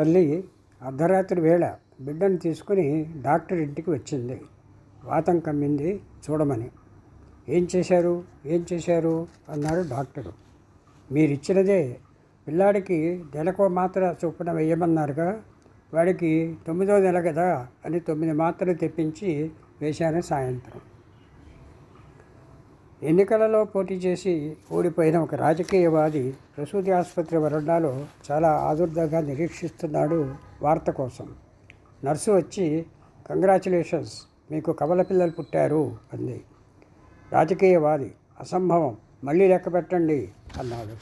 తల్లి అర్ధరాత్రి వేళ బిడ్డను తీసుకుని డాక్టర్ ఇంటికి వచ్చింది. వాతం కమ్మింది చూడమని. ఏం చేశారు? ఏం చేశారు? అన్నారు డాక్టరు. మీరిచ్చినదే పిల్లాడికి నెలకో మాత్ర చొప్పున వేయమన్నారుగా. వాడికి తొమ్మిదో నెల కదా అని తొమ్మిది మాత్రలు తెప్పించి వేశాను సాయంత్రం. ఎన్నికలలో పోటీ చేసి ఓడిపోయిన ఒక రాజకీయవాది ప్రసూతి ఆసుపత్రి వరండాలో చాలా ఆదుర్దాగా నిరీక్షిస్తున్నాడు వార్త కోసం. నర్సు వచ్చి కంగ్రాచులేషన్స్ మీకు కవల పిల్లలు పుట్టారు అంది. రాజకీయవాది అసంభవం మళ్ళీ లెక్క పెట్టండి అన్నాడు.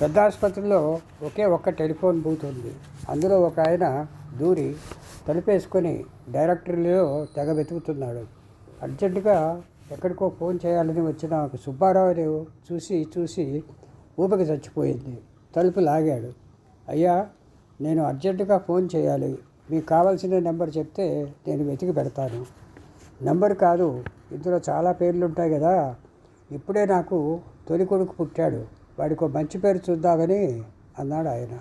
పెద్ద ఆసుపత్రిలో ఒకే ఒక్క టెలిఫోన్ బూత్ ఉంది. అందులో ఒక ఆయన దూరి తలుపేసుకొని డైరెక్టరీలో తెగ వెతుకుతున్నాడు. అర్జెంటుగా ఎక్కడికో ఫోన్ చేయాలని వచ్చిన ఒక సుబ్బారావు చూసి చూసి ఊపిక చచ్చిపోయింది. తలుపు లాగాడు. అయ్యా నేను అర్జెంటుగా ఫోన్ చేయాలి. మీకు కావాల్సిన నెంబర్ చెప్తే నేను వెతికి పెడతాను. నెంబర్ కాదు ఇందులో చాలా పేర్లు ఉంటాయి కదా. ఇప్పుడే నాకు తొలి కొడుకు పుట్టాడు. వాడికి ఒక మంచి పేరు చూద్దామని అన్నాడు ఆయన.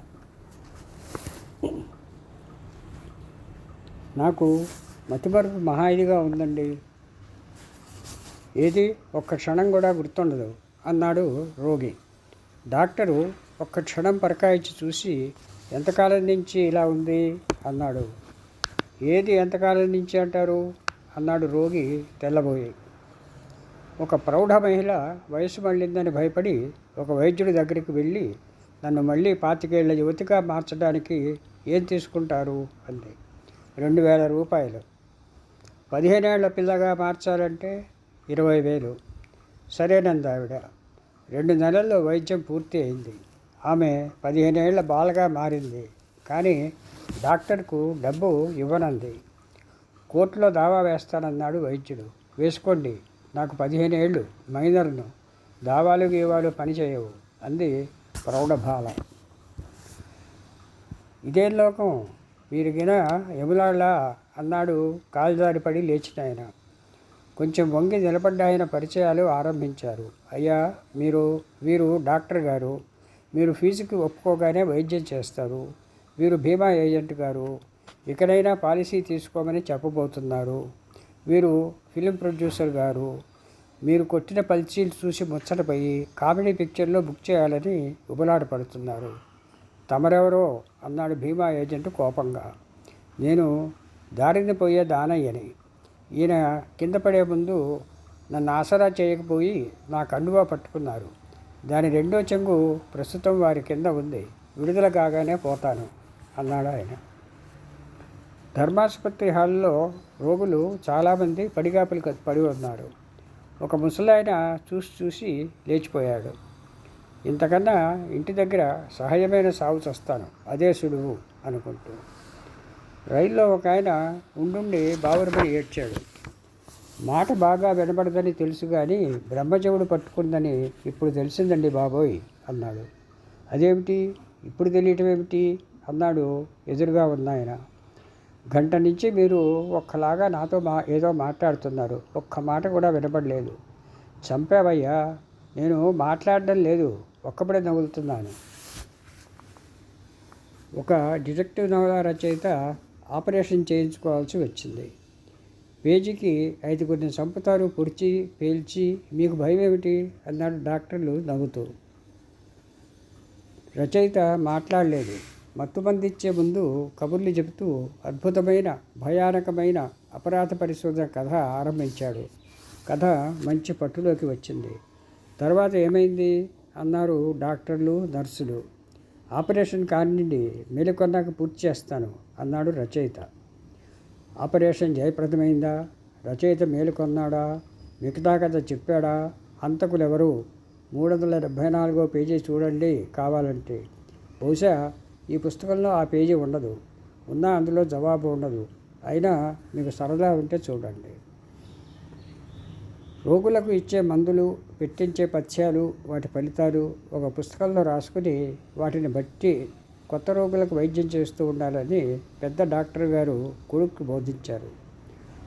నాకు మతిమరుపు మహా ఇదిగా ఉందండి. ఏది? ఒక్క క్షణం కూడా గుర్తుండదు. అన్నాడు రోగి. డాక్టరు ఒక్క క్షణం పరకాయించి చూసి ఎంతకాలం నుంచి ఇలా ఉంది? అన్నాడు. ఏది ఎంతకాలం నుంచి అంటారు? అన్నాడు రోగి తెల్లబోయి. ఒక ప్రౌఢ మహిళ వయసు మళ్ళిందని భయపడి ఒక వైద్యుడి దగ్గరికి వెళ్ళి నన్ను మళ్ళీ పాతికేళ్ళ యువతిగా మార్చడానికి ఏం తీసుకుంటారు? అంది. రెండు వేల రూపాయలు. పదిహేనేళ్ళ పిల్లగా మార్చాలంటే ఇరవై వేలు సరేనంది ఆవిడ రెండు నెలల్లో వైద్యం పూర్తి అయింది. ఆమె పదిహేనేళ్ళ బాలగా మారింది. కానీ డాక్టర్కు డబ్బు ఇవ్వనంది. కోర్టులో దావా వేస్తానన్నాడు వైద్యుడు. వేసుకోండి నాకు పదిహేను ఏళ్ళు మైనర్ను. దావాలు గీవాలు పనిచేయవు అంది ప్రౌఢభాల ఇదే లోకం మీరు గిన యములాళ్ళ అన్నాడు కాలుదారి పడి లేచిన ఆయన కొంచెం వంగి నిలబడ్డాయన పరిచయాలు ఆరంభించారు. అయ్యా మీరు వీరు డాక్టర్ గారు. మీరు ఫీజుకి ఒప్పుకోగానే వైద్యం చేస్తారు. వీరు బీమా ఏజెంట్ గారు. ఇకనైనా పాలసీ తీసుకోమని చెప్పబోతున్నారు. వీరు ఫిలిం ప్రొడ్యూసర్ గారు. మీరు కొట్టిన పల్చీలు చూసి ముచ్చటపోయి కామెడీ పిక్చర్లో బుక్ చేయాలని ఉబలాట పడుతున్నారు తమరెవరో అన్నాడు బీమా ఏజెంట్ కోపంగా. నేను దారిని పోయే దానయ్యని. ఈయన కింద పడే ముందు నన్ను ఆసరా చేయకపోయి నా కండువా పట్టుకున్నారు. దాని రెండో చెంగు ప్రస్తుతం వారి కింద ఉంది. విడుదల కాగానే పోతాను అన్నాడు ఆయన. ధర్మాసుపత్రి హాల్లో రోగులు చాలామంది పడిగాపులు పడి ఉన్నారు. ఒక ముసలాయన చూసి చూసి లేచిపోయాడు. ఇంతకన్నా ఇంటి దగ్గర సహజమైన సాగు చస్తాను అదే సుడువు అనుకుంటూ. రైల్లో ఒక ఆయన ఉండుండి బావురమని ఏడ్చాడు. మాట బాగా వినబడదని తెలుసు కానీ బ్రహ్మచవుడు పట్టుకుందని ఇప్పుడు తెలిసిందండి బాబోయ్ అన్నాడు. అదేమిటి? ఇప్పుడు తెలియటం ఏమిటి? అన్నాడు ఎదురుగా ఉన్న ఆయన. గంట నుంచి మీరు ఒక్కలాగా నాతో మా ఏదో మాట్లాడుతున్నారు. ఒక్క మాట కూడా వినపడలేదు చంపావయ్యా నేను మాట్లాడడం లేదు. ఒక్కప్పుడే నవ్వులుతున్నాను. ఒక డిటెక్టివ్ నవల రచయిత ఆపరేషన్ చేయించుకోవాల్సి వచ్చింది. పేజీకి ఐదుగురిని చంపుతారు పొడిచి పేల్చి మీకు భయం ఏమిటి? అన్నాడు డాక్టర్లు నవ్వుతూ. రచయిత మాట్లాడలేదు. మత్తుమందిచ్చే ముందు కబుర్లు చెబుతూ అద్భుతమైన భయానకమైన అపరాధ పరిశోధన కథ ఆరంభించాడు. కథ మంచి పట్టులోకి వచ్చింది. తర్వాత ఏమైంది? అన్నారు డాక్టర్లు నర్సులు. ఆపరేషన్ కానివ్వండి మేలుకొన్నాక పూర్తి చేస్తాను అన్నాడు రచయిత. ఆపరేషన్ జయప్రదమైందా? రచయిత మేలుకొన్నాడా? మిగతా కథ చెప్పాడా? అంతకులెవరు మూడు వందల డెబ్భై నాలుగో పేజీ చూడండి కావాలంటే. బహుశా ఈ పుస్తకంలో ఆ పేజీ ఉండదు. ఉన్నా అందులో జవాబు ఉండదు. అయినా మీకు సరదా ఉంటే చూడండి. రోగులకు ఇచ్చే మందులు పెట్టించే పథ్యాలు వాటి ఫలితాలు ఒక పుస్తకంలో రాసుకుని వాటిని బట్టి కొత్త రోగులకు వైద్యం చేస్తూ ఉండాలని పెద్ద డాక్టర్ గారు కొడుకు బోధించారు.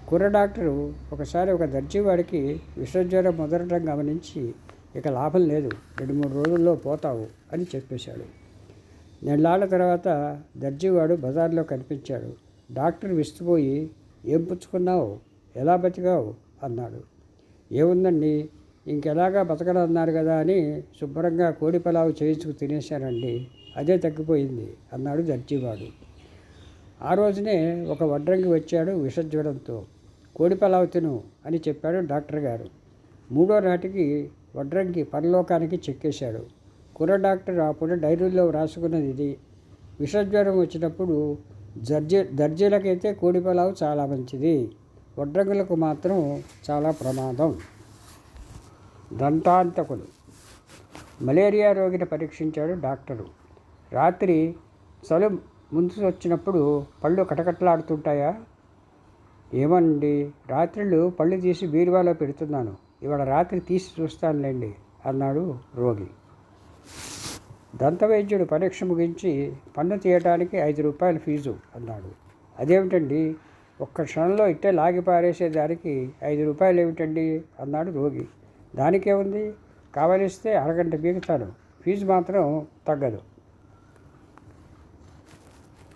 కుర్ర డాక్టరు ఒకసారి ఒక దర్జీవాడికి విషజ్వరం మొదలటం గమనించి ఇక లాభం లేదు రెండు మూడు రోజుల్లో పోతావు అని చెప్పేశాడు. నెలాళ్ళ తర్వాత దర్జీవాడు బజార్లో కనిపించాడు. డాక్టర్ విస్తుపోయి ఏం పుచ్చుకున్నావు? ఎలా బతికావు? అన్నాడు. ఏముందండి? ఇంకెలాగా బతకడన్నారు కదా అని శుభ్రంగా కోడి పలావు చేయించుకు తినేశానండి అదే తగ్గిపోయింది అన్నాడు దర్జీవాడు ఆ రోజునే ఒక వడ్రంగి వచ్చాడు విషజ్వరంతో. కోడి పలావు తిను అని చెప్పాడు డాక్టర్ గారు. మూడో నాటికి వడ్రంగి పరలోకానికి చెక్కేశాడు. కుర్ర డాక్టర్ అప్పుడు డైరీలో రాసుకున్నది ఇది. విషజ్వరం వచ్చినప్పుడు దర్జీ దర్జీలకైతే కోడి పలావు చాలా మంచిది. వడ్రంగులకు మాత్రం చాలా ప్రమాదం. దంతాంతకులు. మలేరియా రోగిని పరీక్షించాడు డాక్టరు. రాత్రి చలు ముందు వచ్చినప్పుడు పళ్ళు కటకట్లాడుతుంటాయా? ఏమండి? రాత్రిళ్ళు పళ్ళు తీసి బీరువాలో పెడుతున్నాను. ఇవాళ రాత్రి తీసి చూస్తానులేండి అన్నాడు రోగి. దంతవైద్యుడు పరీక్ష ముగించి పన్ను తీయటానికి ఐదు రూపాయల ఫీజు అన్నాడు. అదేమిటండి? ఒక్క క్షణంలో ఇట్టే లాగి పారేసేదానికి ఐదు రూపాయలు ఏమిటండి? అన్నాడు రోగి. దానికేముంది? కావలిస్తే అరగంట బీగుతాను ఫీజు మాత్రం తగ్గదు.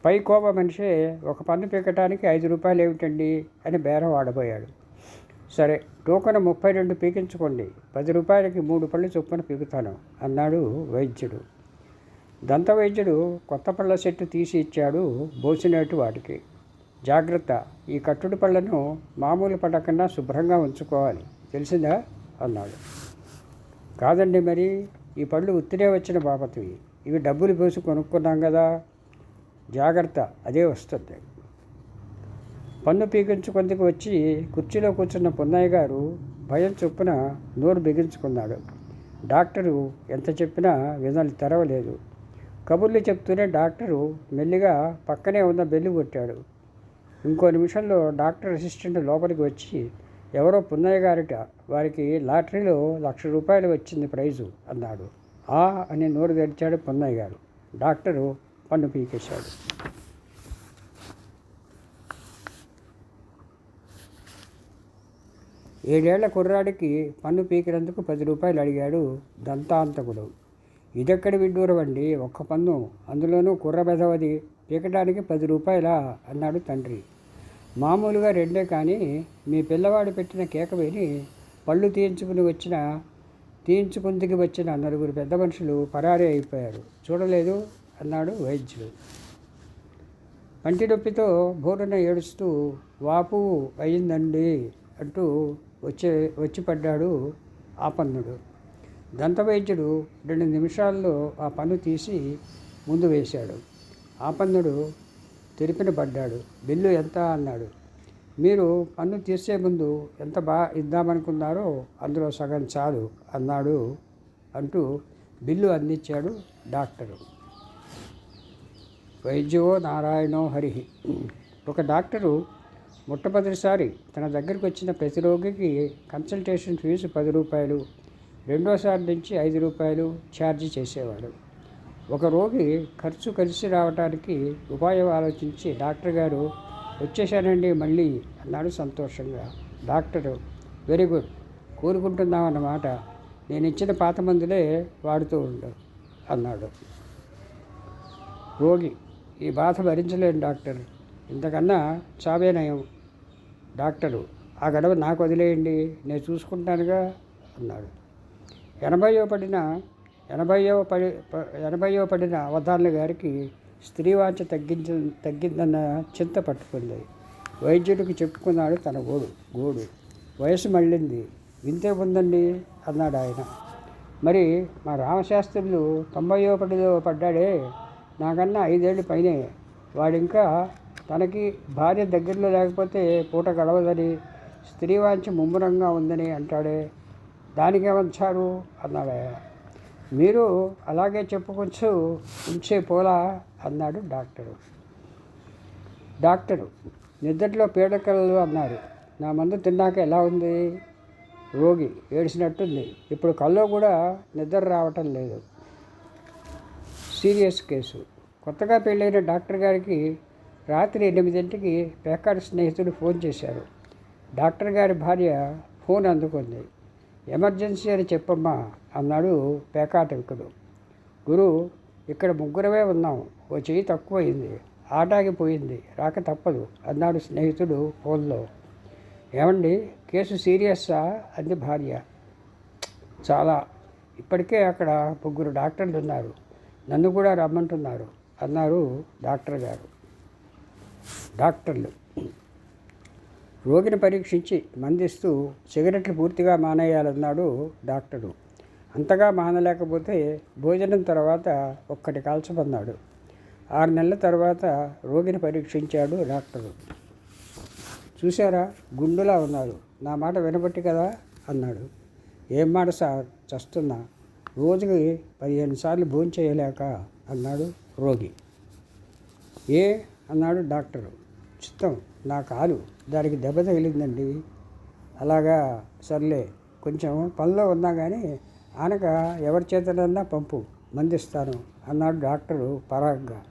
పై కోప మనిషి ఒక పన్ను పీకటానికి ఐదు రూపాయలు ఏమిటండి? అని బేరం ఆడబోయాడు సరే టోకన ముప్పై రెండు పీకించుకోండి. పది రూపాయలకి మూడు పళ్ళు చొప్పున పీకుతాను అన్నాడు వైద్యుడు. దంత వైద్యుడు కొత్త పళ్ళ సెట్టు తీసి ఇచ్చాడు బోసినట్టు వాటికి. జాగ్రత్త. ఈ కట్టుడు పళ్ళను మామూలు పళ్ళ కన్నా శుభ్రంగా ఉంచుకోవాలి. తెలిసిందా? అన్నాడు. కాదండి మరి ఈ పళ్ళు ఉత్తినే వచ్చిన బాపతివి. ఇవి డబ్బులు పోసి కొనుక్కున్నాం కదా. జాగ్రత్త అదే వస్తుంది. పన్ను పీకించుకుందుకు వచ్చి కుర్చీలో కూర్చున్న పున్నయ్య గారు భయం చొప్పున నోరు బిగించుకున్నాడు. డాక్టరు ఎంత చెప్పినా వినలు తెరవలేదు. కబుర్లు చెప్తూనే డాక్టరు మెల్లిగా పక్కనే ఉన్న బెల్లు కొట్టాడు. ఇంకో నిమిషంలో డాక్టర్ అసిస్టెంట్ లోపలికి వచ్చి ఎవరో పున్నయ్య గారిట వారికి లాటరీలో లక్ష రూపాయలు వచ్చింది ప్రైజు అన్నాడు. ఆ అని నోరు తెరిచాడు పున్నయ్య గారు. డాక్టరు పన్ను పీకేశాడు. ఏడేళ్ళ కుర్రాడికి పన్ను పీకినందుకు పది రూపాయలు అడిగాడు దంతాంతకుడు. ఇదెక్కడ విడ్డూరవండి ఒక్క పన్ను. అందులోనూ కుర్ర బెదవది. పీకడానికి పది రూపాయలా? అన్నాడు తండ్రి. మామూలుగా రెండే కానీ మీ పిల్లవాడు పెట్టిన కేక విని పళ్ళు తీయించుకుని వచ్చిన తీయించుకుందికి వచ్చిన నలుగురు పెద్ద మనుషులు పరారీ అయిపోయారు. చూడలేదు అన్నాడు వైద్యుడు. పంటి నొప్పితో బోరున ఏడుస్తూ వాపు అయిందండి అంటూ వచ్చే వచ్చి పడ్డాడు ఆపన్నుడు దంతవైద్యుడు రెండు నిమిషాల్లో ఆ పన్ను తీసి ముందు వేశాడు. ఆపన్నుడు తెరిపిన పడ్డాడు. బిల్లు ఎంత అన్నాడు. మీరు పన్ను తీసే ముందు ఎంత బా ఇద్దామనుకున్నారో అందులో సగం చాలు అన్నాడు అంటూ బిల్లు అందించాడు డాక్టరు. వైద్యో నారాయణో హరి ఒక డాక్టరు మొట్టమొదటిసారి తన దగ్గరికి వచ్చిన ప్రతి రోగికి కన్సల్టేషన్ ఫీజు పది రూపాయలు రెండోసారి నుంచి ఐదు రూపాయలు ఛార్జీ చేసేవాడు. ఒక రోగి ఖర్చు కలిసి రావడానికి ఉపాయం ఆలోచించి డాక్టర్ గారు వచ్చేసానండి మళ్ళీ అన్నాడు సంతోషంగా. Doctor very good. కోరుకుంటున్నామన్నమాట. నేను ఇచ్చిన పాత మందులే వాడుతూ ఉండు అన్నాడు. రోగి ఈ బాధ భరించలేను డాక్టర్. ఇంతకన్నా చావే నయం. డాక్టరు ఆ గడవ నాకు వదిలేయండి. నేను చూసుకుంటానుగా అన్నాడు. ఎనభైయో పడిన ఎనభైయో పడి ఎనభైవ ఎనభైయో పడిన అవధానుల గారికి స్త్రీవాంఛ తగ్గించ తగ్గిందన్న చింత పట్టుకుంది. వైద్యుడికి చెప్పుకున్నాడు తన గోడు గోడు. వయసు మళ్ళింది. వింతే ఉందండి అన్నాడు ఆయన. మరి మా రామశాస్త్రులు తొంభైవ పడిలో పడ్డాడే నాకన్నా ఐదేళ్ళు పైనే. వాడింకా తనకి భార్య దగ్గరలో లేకపోతే పూట గడవదని స్త్రీవాంఛ ముమ్మరంగా ఉందని అంటాడే. దానికేమంచారు అన్నాడు ఆయన మీరు అలాగే చెప్పుకొచ్చు ఉంచే పోలా అన్నాడు డాక్టరు. డాక్టరు నిద్రలో పీడకలలు అన్నారు. నా మందు తిన్నాక ఎలా ఉంది? రోగి ఏడిసినట్టుంది ఇప్పుడు కల్లో కూడా నిద్ర రావటం లేదు. Serious case. కొత్తగా పెళ్ళైన డాక్టర్ గారికి రాత్రి ఎనిమిదింటికి పేకాడు స్నేహితుడు ఫోన్ చేశారు. డాక్టర్ గారి భార్య ఫోన్ అందుకుంది. ఎమర్జెన్సీ అని చెప్పమ్మా అన్నాడు పేకాటవికుడు గురు ఇక్కడ ముగ్గురమే ఉన్నాం. ఓ చెయ్యి తక్కువైంది ఆటాగిపోయింది. రాక తప్పదు అన్నాడు స్నేహితుడు ఫోన్లో. ఏమండి? కేసు సీరియస్సా? అంది భార్య. చాలా. ఇప్పటికే అక్కడ ముగ్గురు డాక్టర్లు ఉన్నారు నన్ను కూడా రమ్మంటున్నారు అన్నారు డాక్టర్ గారు. డాక్టర్లు. రోగిని పరీక్షించి మందిస్తూ సిగరెట్లు పూర్తిగా మానేయాలన్నాడు డాక్టరు. అంతగా మానలేకపోతే భోజనం తర్వాత ఒక్కటి కాల్చమన్నాడు. ఆరు నెలల తర్వాత రోగిని పరీక్షించాడు డాక్టరు. చూసారా గుండులా ఉన్నారు. నా మాట వినబట్టి కదా? అన్నాడు. ఏం మాట సార్? చస్తున్నా. రోజుకి పదిహేను సార్లు భోంచేయలేక అన్నాడు రోగి. ఏ? అన్నాడు డాక్టరు. చిత్తం. నా కాలు దానికి దెబ్బ తగిలిందండి. అలాగా సర్లే కొంచెం పనిలో ఉన్నా కానీ ఆనక ఎవరి చేతనన్నా పంపు మందిస్తాను అన్నాడు డాక్టరు పరాగ్గా.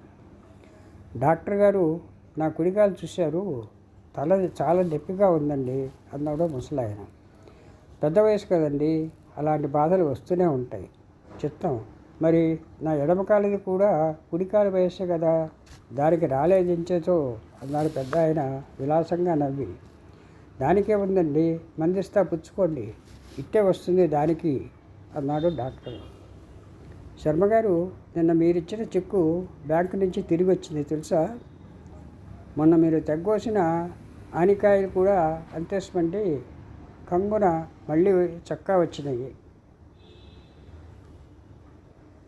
డాక్టర్ గారు నా కుడికాలు చూశారు తల చాలా నొప్పిగా ఉందండి అన్నాడు ముసలాయన. పెద్ద వయసు కదండి అలాంటి బాధలు వస్తూనే ఉంటాయి. చిత్తం మరి నా ఎడమకాలిది కూడా కుడికాలు వయస్సే కదా. దానికి రాలేదించేతో అన్నాడు పెద్ద ఆయన విలాసంగా నవ్వి. దానికే ఉందండి మందిస్తా పుచ్చుకోండి ఇట్టే వస్తుంది దానికి అన్నాడు డాక్టర్. శర్మగారు నిన్న మీరిచ్చిన చెక్కు బ్యాంకు నుంచి తిరిగి వచ్చింది తెలుసా? మొన్న మీరు తగ్గోసిన ఆనికాయలు కూడా అంతేసమండి కంగున మళ్ళీ చక్కా వచ్చినాయి.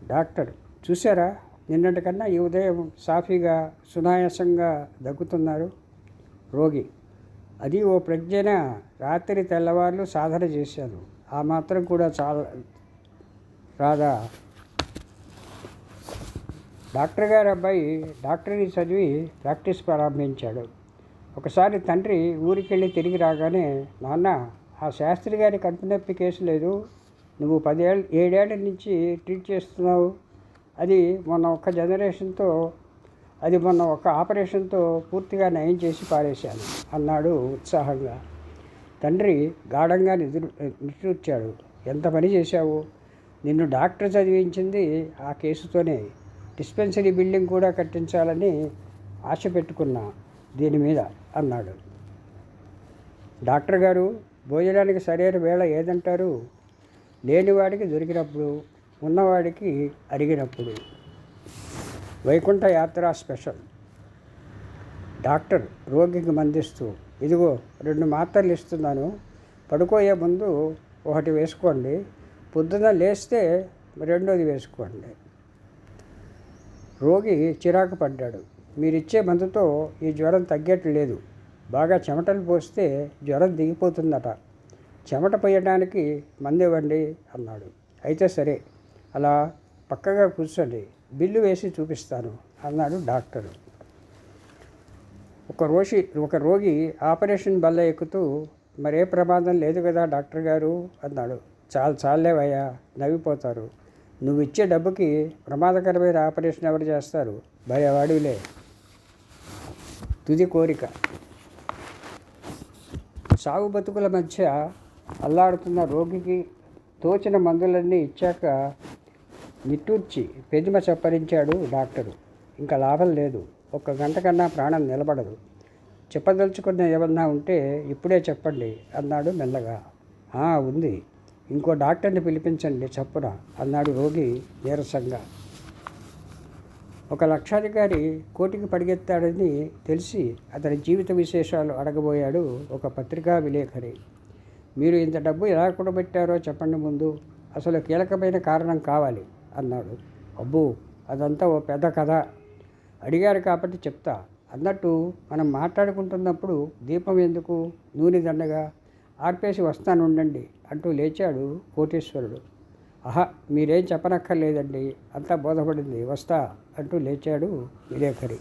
డాక్టర్ చూసారా నిన్నటికన్నా ఈ ఉదయం సాఫీగా సునాయాసంగా దగ్గుతున్నారు రోగి. అది ఓ ప్రజ్ఞన? రాత్రి తెల్లవార్లు సాధన చేశాను. ఆ మాత్రం కూడా చాలా రాదా? డాక్టర్ గారు అబ్బాయి డాక్టరీ చదివి ప్రాక్టీస్ ప్రారంభించాడు. ఒకసారి తండ్రి ఊరికెళ్ళి తిరిగి రాగానే నాన్న ఆ శాస్త్రి గారి కడుపు నొప్పి కేసు లేదు. నువ్వు పదేళ్ళ ఏడేళ్ళ నుంచి ట్రీట్ చేస్తున్నావు. అది మొన్న ఒక్క జనరేషన్తో అది మొన్న ఒక ఆపరేషన్తో పూర్తిగా నయం చేసి పారేశాను అన్నాడు ఉత్సాహంగా. తండ్రి గాఢంగా నిద్ర నిట్టూర్చాడు ఎంత పని చేశావు? నిన్ను డాక్టర్ చదివించింది ఆ కేసుతోనే. డిస్పెన్సరీ బిల్డింగ్ కూడా కట్టించాలని ఆశ పెట్టుకున్నా దీని మీద అన్నాడు. డాక్టర్ గారు భోజనానికి సరైన వేళ ఏదంటారు? లేనివాడికి దొరికినప్పుడు ఉన్నవాడికి అరిగినప్పుడు వైకుంఠ యాత్ర స్పెషల్. డాక్టర్ రోగికి మందిస్తూ ఇదిగో రెండు మాత్రలు ఇస్తున్నాను పడుకోయే ముందు ఒకటి వేసుకోండి పొద్దున లేస్తే రెండోది వేసుకోండి. రోగి చిరాకు పడ్డాడు. మీరిచ్చే మందుతో ఈ జ్వరం తగ్గట్లేదు. లేదు బాగా చెమటలు పోస్తే జ్వరం దిగిపోతుందట. చెమట పోయడానికి మందు ఇవ్వండి అన్నాడు. అయితే సరే అలా పక్కగా కూర్చోండి బిల్లు వేసి చూపిస్తాను అన్నాడు డాక్టరు. ఒక రోషి ఒక రోగి ఆపరేషన్ బల్ల ఎక్కుతూ మరే ప్రమాదం లేదు కదా డాక్టర్ గారు అన్నాడు. చాలు చాలేవయ్యా నవ్విపోతారు. నువ్వు ఇచ్చే డబ్బుకి ప్రమాదకరమైన ఆపరేషన్ ఎవరు చేస్తారు? భయవాడిలే. తుది కోరిక. సాగు బతుకుల మధ్య అల్లాడుతున్న రోగికి తోచిన మందులన్నీ ఇచ్చాక నిట్టూర్చి పెదిమ చప్పరించాడు డాక్టరు. ఇంకా లాభం లేదు. ఒక్క గంట కన్నా ప్రాణం నిలబడదు. చెప్పదలుచుకున్న ఏమన్నా ఉంటే ఇప్పుడే చెప్పండి అన్నాడు మెల్లగా. "ఆ, ఉంది. ఇంకో డాక్టర్ని పిలిపించండి చప్పున అన్నాడు రోగి నీరసంగా. ఒక లక్షాధికారి కోటికి పడిగెత్తాడని తెలిసి అతని జీవిత విశేషాలు అడగబోయాడు ఒక పత్రికా విలేకరి. మీరు ఇంత డబ్బు ఎలా కూడబెట్టారో చెప్పండి ముందు. అసలు కీలకమైన కారణం కావాలి అన్నాడు. అబ్బో అదంతా ఓ పెద్ద కథ. అడిగారు కాబట్టి చెప్తా. అన్నట్టు మనం మాట్లాడుకుంటున్నప్పుడు దీపం ఎందుకు? నూనె దండగా? ఆర్పేసి వస్తాను ఉండండి అంటూ లేచాడు కోటేశ్వరుడు. ఆహా మీరేం చెప్పనక్కర్లేదండి. అంతా బోధపడింది. వస్తా అంటూ లేచాడు విలేకరి.